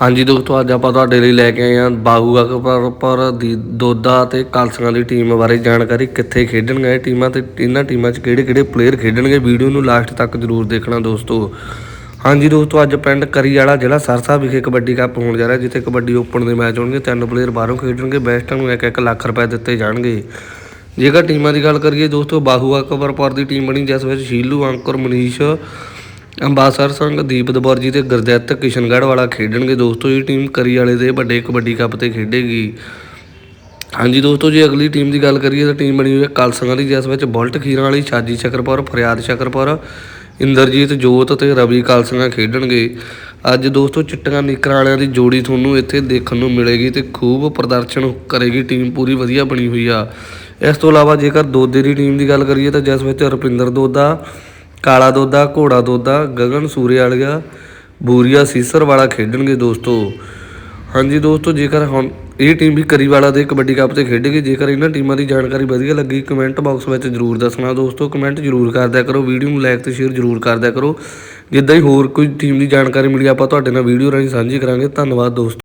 ਹਾਂਜੀ ਦੋਸਤੋ, ਅੱਜ ਆਪਾਂ ਤੁਹਾਡੇ ਲਈ ਲੈ ਕੇ ਆਏ ਹਾਂ ਬਾਹੂ ਅਕਬਰਪੁਰ ਦੀ ਦੋਦਾ ਤੇ ਕਲਸੀਆਂ ਦੀ ਟੀਮ ਬਾਰੇ ਜਾਣਕਾਰੀ ਕਿੱਥੇ ਖੇਡਣਗੇ ਇਹ ਟੀਮਾਂ ਤੇ ਇਹਨਾਂ ਟੀਮਾਂ 'ਚ ਕਿਹੜੇ-ਕਿਹੜੇ ਪਲੇਅਰ ਖੇਡਣਗੇ ਵੀਡੀਓ ਨੂੰ ਲਾਸਟ ਤੱਕ ਜ਼ਰੂਰ ਦੇਖਣਾ ਦੋਸਤੋ। ਹਾਂਜੀ ਦੋਸਤੋ, ਅੱਜ ਪਿੰਡ ਕਰੀਆਲਾ ਜ਼ਿਲ੍ਹਾ ਸਰਸਾ ਵਿਖੇ ਕਬੱਡੀ ਕੱਪ ਹੋਣ ਜਾ ਰਿਹਾ ਜਿੱਥੇ ਕਬੱਡੀ ਓਪਨ ਦੇ ਮੈਚ ਹੋਣਗੇ। ਤਿੰਨ ਪਲੇਅਰ ਬਾਹਰੋਂ ਖੇਡਣਗੇ ਬੈਸਟਾਂ ਨੂੰ 1-1 ਲੱਖ ਰੁਪਏ ਦਿੱਤੇ ਜਾਣਗੇ। ਜੇਕਰ ਟੀਮਾਂ ਦੀ ਗੱਲ ਕਰੀਏ ਦੋਸਤੋ, ਬਾਹੂ ਅਕਬਰਪੁਰ ਦੀ ਟੀਮ ਬਣੀ ਜਿਸ ਵਿੱਚ ਸ਼ੀਲੂ, ਅੰਕੁਰ, ਮਨੀਸ਼ ਅੰਬਾਸਰ ਸਿੰਘ ਦੀਪ ਦਬੌਰ ਜੀ ਤੇ ਗੁਰਦਿੱਤ ਕਿਸ਼ਨਗੜ੍ਹ ਵਾਲਾ ਖੇਡਣਗੇ। ਦੋਸਤੋ, ਇਹ ਟੀਮ ਕਰੀ ਵਾਲੇ ਦੇ ਵੱਡੇ ਕਬੱਡੀ ਕੱਪ ਤੇ ਖੇਡੇਗੀ। ਹਾਂਜੀ ਦੋਸਤੋ, ਜੇ ਅਗਲੀ ਟੀਮ ਦੀ ਗੱਲ ਕਰੀਏ ਤਾਂ ਟੀਮ ਬਣੀ ਹੋਈ ਹੈ ਕਲਸੰਗਾਂ ਦੀ, ਜਿਸ ਵਿੱਚ ਬੁਲਟ ਖੀਰਾਂ ਵਾਲੀ ਛਾਜੀ ਸ਼ਕਰਪੁਰ, ਫਰਿਆਦ ਸ਼ਕਰਪੁਰ, ਇੰਦਰਜੀਤ, ਜੋਤ ਤੇ ਰਵੀ ਕਲਸੰਗਾਂ ਖੇਡਣਗੇ। ਅੱਜ ਦੋਸਤੋ, ਚਿੱਟੀਆਂ ਨੀਕਰਾਂ ਵਾਲਿਆਂ ਦੀ ਜੋੜੀ ਤੁਹਾਨੂੰ ਇੱਥੇ ਦੇਖਣ ਨੂੰ ਮਿਲੇਗੀ ਤੇ ਖੂਬ ਪ੍ਰਦਰਸ਼ਨ ਕਰੇਗੀ। ਟੀਮ ਪੂਰੀ ਵਧੀਆ ਬਣੀ ਹੋਈ ਆ। ਇਸ ਤੋਂ ਇਲਾਵਾ ਜੇਕਰ ਦੋਦੇ ਦੀ ਟੀਮ ਦੀ ਗੱਲ ਕਰੀਏ ਤਾਂ ਜਿਸ ਵਿੱਚ ਰੁਪਿੰਦਰ ਦੋਦਾ ਕਾਲਾ ਦੋਦਾ, ਘੋੜਾ ਦੋਦਾ, ਗਗਨ ਸੂਰੇ ਵਾਲੀਆ ਬੂਰੀਆ ਸੀਸਰ ਵਾਲਾ ਖੇਡਣਗੇ ਦੋਸਤੋ। ਹਾਂਜੀ ਦੋਸਤੋ, ਜੇਕਰ ਹੁਣ ਇਹ ਟੀਮ ਵੀ ਕਰੀਵਾਲਾ ਦੇ ਕਬੱਡੀ ਕੱਪ ਤੇ ਖੇਡੇਗੀ, ਜੇਕਰ ਇਹਨਾਂ ਟੀਮਾਂ ਦੀ ਜਾਣਕਾਰੀ ਵਧੀਆ ਲੱਗੀ ਕਮੈਂਟ ਬਾਕਸ ਵਿੱਚ ਜਰੂਰ ਦੱਸਣਾ ਦੋਸਤੋ। ਕਮੈਂਟ ਜਰੂਰ ਕਰਦਿਆ ਕਰੋ ਵੀਡੀਓ ਨੂੰ ਲਾਈਕ ਤੇ ਸ਼ੇਅਰ ਜਰੂਰ ਕਰਦਿਆ ਕਰੋ। ਜਿੱਦਾਂ ਹੀ ਹੋਰ ਕੋਈ ਟੀਮ ਦੀ ਜਾਣਕਾਰੀ ਮਿਲੀ, ਆਪਾਂ ਤੁਹਾਡੇ ਨਾਲ ਵੀਡੀਓ ਰਾਹੀਂ ਸਾਂਝੀ ਕਰਾਂਗੇ। ਧੰਨਵਾਦ ਦੋਸਤੋ।